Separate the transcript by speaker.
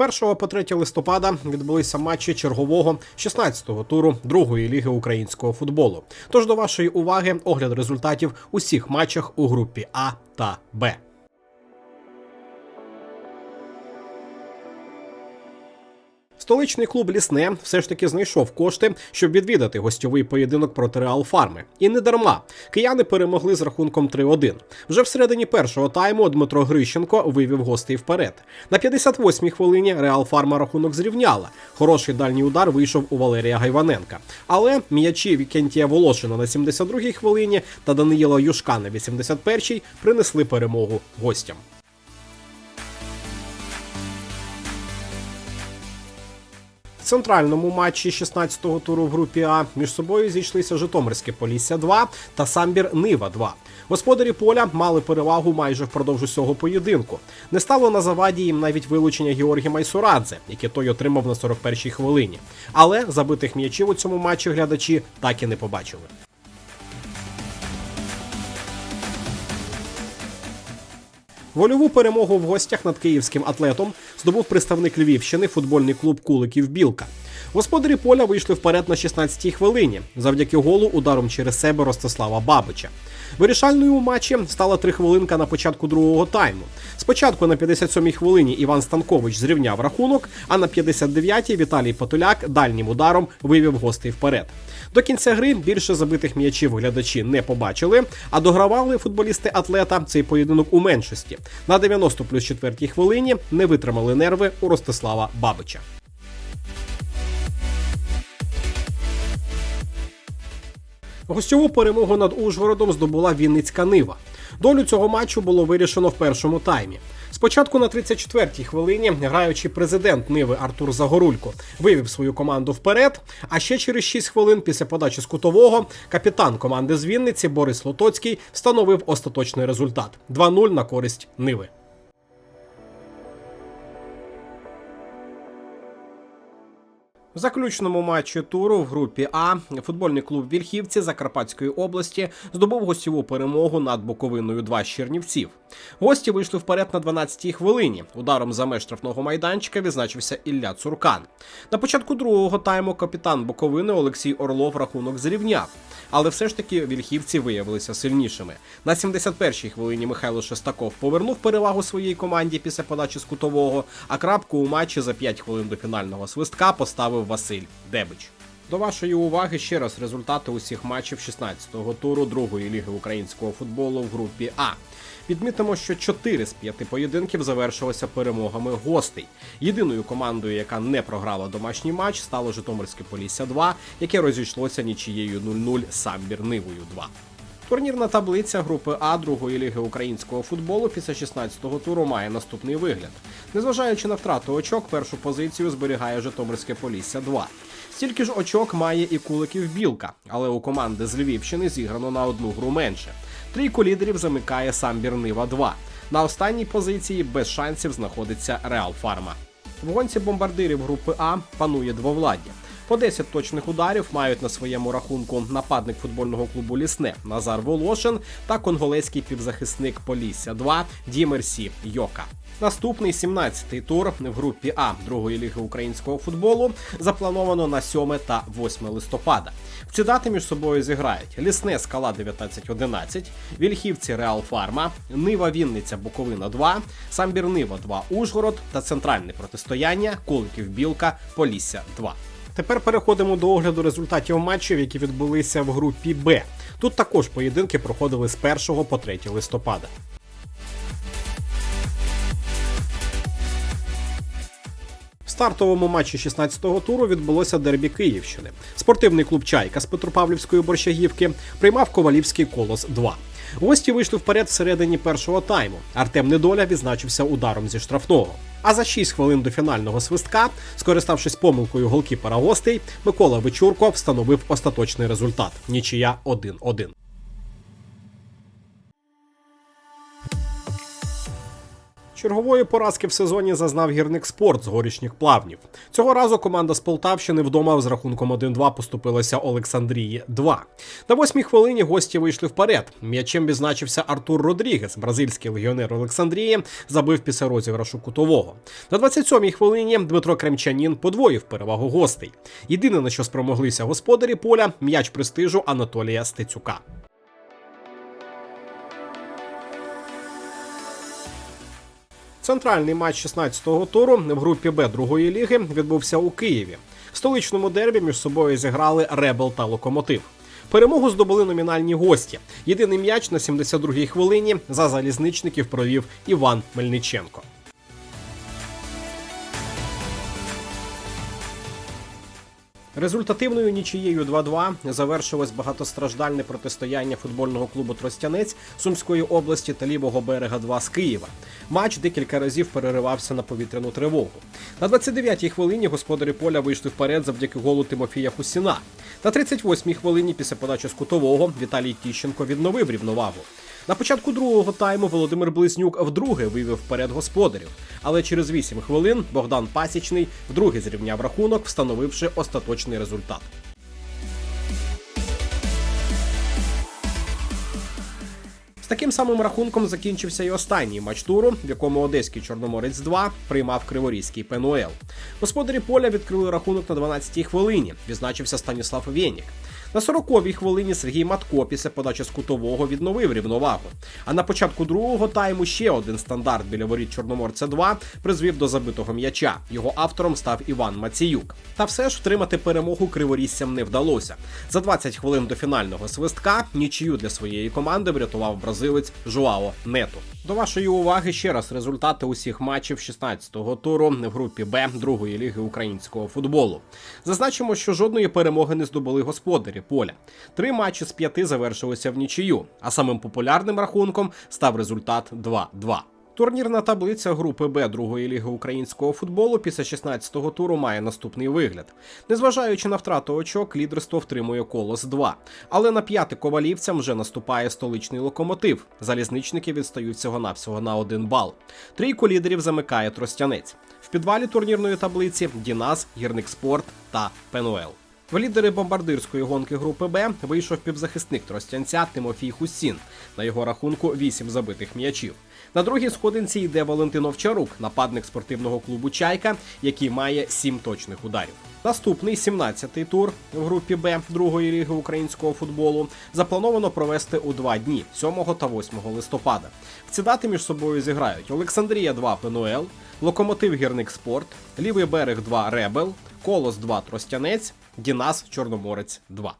Speaker 1: 1 по 3 листопада відбулися матчі чергового 16-го туру другої ліги українського футболу. Тож до вашої уваги огляд результатів усіх матчах у групі А та Б. Столичний клуб Лісне все ж таки знайшов кошти, щоб відвідати гостьовий поєдинок проти Реал Фарми. І не дарма. Кияни перемогли з рахунком 3-1. Вже всередині першого тайму Дмитро Грищенко вивів гостей вперед. На 58-й хвилині Реал Фарма рахунок зрівняла. Хороший дальній удар вийшов у Валерія Гайваненка. Але м'ячі Вікентія Волошина на 72-й хвилині та Даниїла Юшка на 81-й принесли перемогу гостям. В центральному матчі 16-го туру в групі А між собою зійшлися Житомирське Полісся 2 та Самбір Нива 2. Господарі поля мали перевагу майже впродовж усього поєдинку. Не стало на заваді їм навіть вилучення Георгі Майсурадзе, яке той отримав на 41-й хвилині. Але забитих м'ячів у цьому матчі глядачі так і не побачили. Вольову перемогу в гостях над київським атлетом здобув представник Львівщини футбольний клуб Куликів Білка. Господарі поля вийшли вперед на 16-й хвилині завдяки голу ударом через себе Ростислава Бабича. Вирішальною у матчі стала три хвилинка на початку другого тайму. Спочатку на 57-й хвилині Іван Станкович зрівняв рахунок, а на 59-й Віталій Потуляк дальнім ударом вивів гостей вперед. До кінця гри більше забитих м'ячів глядачі не побачили, а догравали футболісти атлета цей поєдинок у меншості. На 90 плюс 4 хвилині не витримали нерви у Ростислава Бабича. Гостьову перемогу над Ужгородом здобула Вінницька Нива. Долю цього матчу було вирішено в першому таймі. Спочатку на 34-й хвилині граючий президент Ниви Артур Загорулько вивів свою команду вперед. А ще через 6 хвилин після подачі з кутового капітан команди з Вінниці Борис Лотоцький встановив остаточний результат 2-0 на користь Ниви. В заключному матчі туру в групі А футбольний клуб Вільхівці Закарпатської області здобув гостєву перемогу над Буковиною 2 з Чернівців. Гості вийшли вперед на 12-й хвилині. Ударом за меж штрафного майданчика відзначився Ілля Цуркан. На початку другого тайму капітан Буковини Олексій Орлов рахунок зрівняв. Але все ж таки вільхівці виявилися сильнішими. На 71-й хвилині Михайло Шестаков повернув перевагу своїй команді після подачі з кутового, а крапку у матчі за 5 хвилин до фінального свистка поставив Василь Дебич. До вашої уваги ще раз результати усіх матчів 16-го туру другої ліги українського футболу в групі А. Відмітимо, що 4 з 5 поєдинків завершилися перемогами гостей. Єдиною командою, яка не програла домашній матч, стало Житомирське Полісся 2, яке розійшлося нічією 0-0 з Самбір Нивою 2. Турнірна таблиця групи А другої ліги українського футболу після 16-го туру має наступний вигляд. Незважаючи на втрату очок, першу позицію зберігає Житомирське Полісся 2. Стільки ж очок має і Куликів Білка, але у команди з Львівщини зіграно на одну гру менше. Трійку лідерів замикає Самбір Нива 2. На останній позиції без шансів знаходиться Реал Фарма. В гонці бомбардирів групи А панує двовладдя. По 10 точних ударів мають на своєму рахунку нападник футбольного клубу Лісне Назар Волошин та конголезький півзахисник Полісся 2 Дімерсі Йока. Наступний 17-й тур в групі А другої ліги українського футболу заплановано на 7 та 8 листопада. В ці дати між собою зіграють Лісне Скала 1911, Вільхівці Реал Фарма, Нива Вінниця Буковина 2, Самбір Нива 2 Ужгород та центральне протистояння Куликів Білка Полісся 2. Тепер переходимо до огляду результатів матчів, які відбулися в групі Б. Тут також поєдинки проходили з 1 по 3 листопада. Стартовому матчі 16-го туру відбулося дербі Київщини. Спортивний клуб Чайка з Петропавлівської борщагівки приймав Ковалівський колос 2. Гості вийшли вперед всередині першого тайму. Артем Недоля відзначився ударом зі штрафного. А за 6 хвилин до фінального свистка, скориставшись помилкою голкіпера гостей, Микола Вечурко встановив остаточний результат: нічия 1-1. Чергової поразки в сезоні зазнав гірник спорт з горішніх плавнів. Цього разу команда з Полтавщини вдома з рахунком 1-2 поступилася Олександрії 2. На восьмій хвилині гості вийшли вперед. М'ячем відзначився Артур Родрігес, бразильський легіонер Олександрії, забив після розіграшу кутового. На 27-й хвилині Дмитро Кремчанін подвоїв перевагу гостей. Єдине на що спромоглися господарі поля м'яч престижу Анатолія Стецюка. Центральний матч 16-го туру в групі Б другої ліги відбувся у Києві. В столичному дербі між собою зіграли Ребел та Локомотив. Перемогу здобули номінальні гості. Єдиний м'яч на 72-й хвилині за залізничників провів Іван Мельниченко. Результативною нічією 2-2 завершилось багатостраждальне протистояння футбольного клубу Тростянець Сумської області та лівого берега 2 з Києва. Матч декілька разів переривався на повітряну тривогу. На 29-й хвилині господарі поля вийшли вперед завдяки голу Тимофія Хусіна. На 38-й хвилині після подачі з кутового Віталій Тіщенко відновив рівновагу. На початку другого тайму Володимир Близнюк вдруге вивів вперед господарів, але через 8 хвилин Богдан Пасічний вдруге зрівняв рахунок, встановивши остаточний результат. Таким самим рахунком закінчився і останній матч туру, в якому одеський Чорноморець 2 приймав Криворізький пенуел. Господарі поля відкрили рахунок на 12-й хвилині. Відзначився Станіслав Вєнік. На 40-й хвилині Сергій Матко після подачі з кутового відновив рівновагу. А на початку другого тайму ще один стандарт біля воріт Чорноморця 2 призвів до забитого м'яча. Його автором став Іван Маціюк. Та все ж втримати перемогу криворізцям не вдалося. За 20 хвилин до фінального свистка нічию для своєї команди врятував бразилець Жуао Нету. До вашої уваги ще раз результати усіх матчів 16-го туру в групі Б другої ліги українського футболу. Зазначимо, що жодної перемоги не здобули господарі поля. Три матчі з п'яти завершилися в нічию, а самим популярним рахунком став результат 2-2. Турнірна таблиця групи Б другої ліги українського футболу після 16-го туру має наступний вигляд. Незважаючи на втрату очок, лідерство втримує колос 2. Але на п'яти ковалівцям вже наступає столичний локомотив. Залізничники відстають всього-навсього на один бал. Трійку лідерів замикає Тростянець. В підвалі турнірної таблиці Дінас, Гірник Спорт та Пенуел. В лідери бомбардирської гонки групи Б вийшов півзахисник Тростянця Тимофій Хусін. На його рахунку 8 забитих м'ячів. На другій сходинці йде Валентин Овчарук, нападник спортивного клубу Чайка, який має 7 точних ударів. Наступний 17-й тур в групі Б другої ліги українського футболу заплановано провести у два дні 7 та 8 листопада. В ці дати між собою зіграють Олександрія 2 ПНУЛ, Локомотив Гірник Спорт, Лівий берег 2 Ребел, Колос 2 Тростянець, Дінас Чорноморець 2.